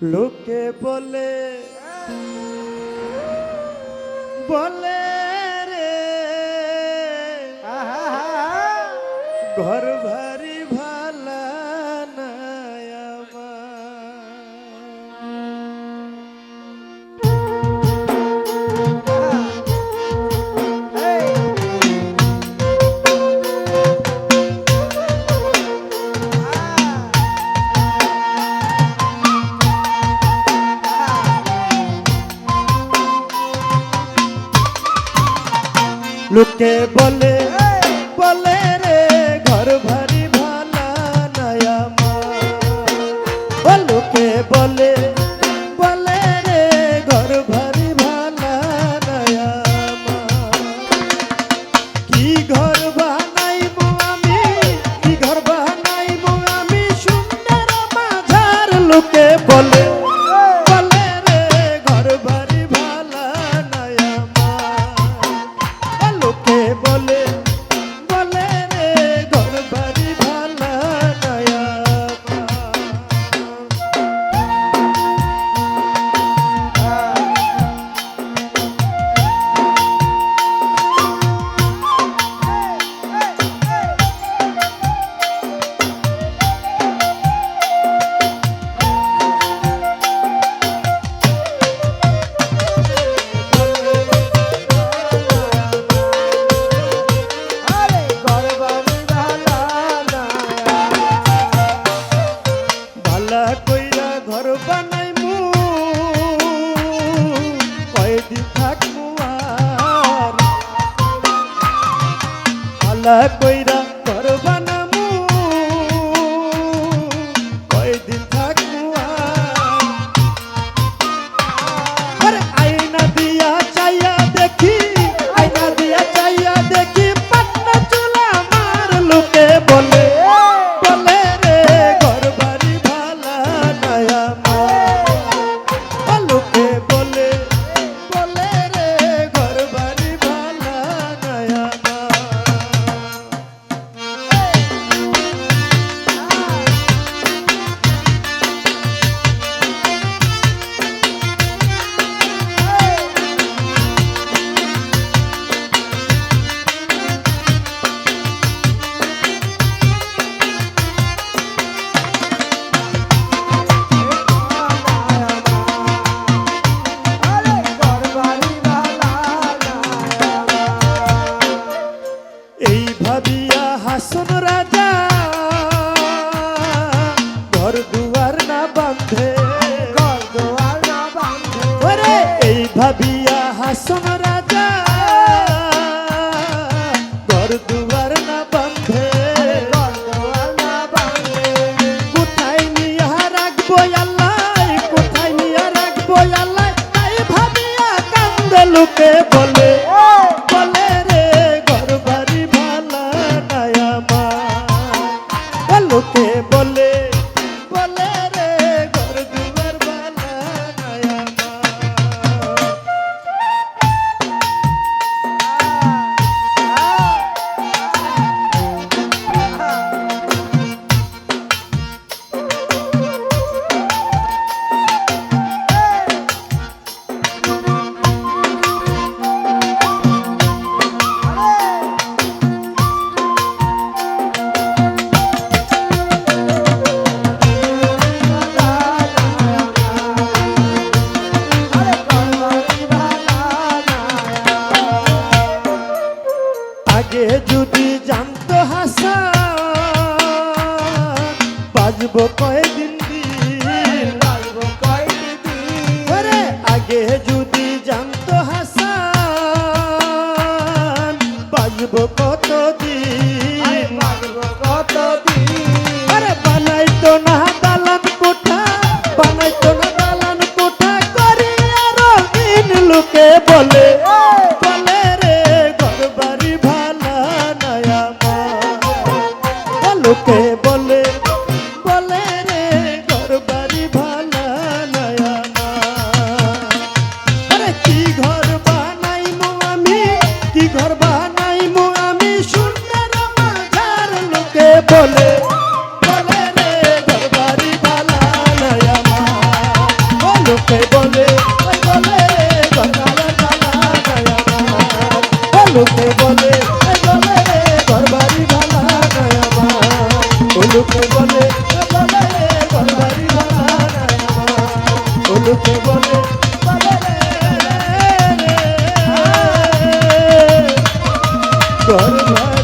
লোকে বলে বলে রে ঘর ভাই লোকে বলে ঘর বানাই মু কয়দিন থাকব আর হতে বলে যদি জানতো হাসা বাজব কয়েক লোকে লোকে বলে ঘর ও লোকে বলে ঘর ভালা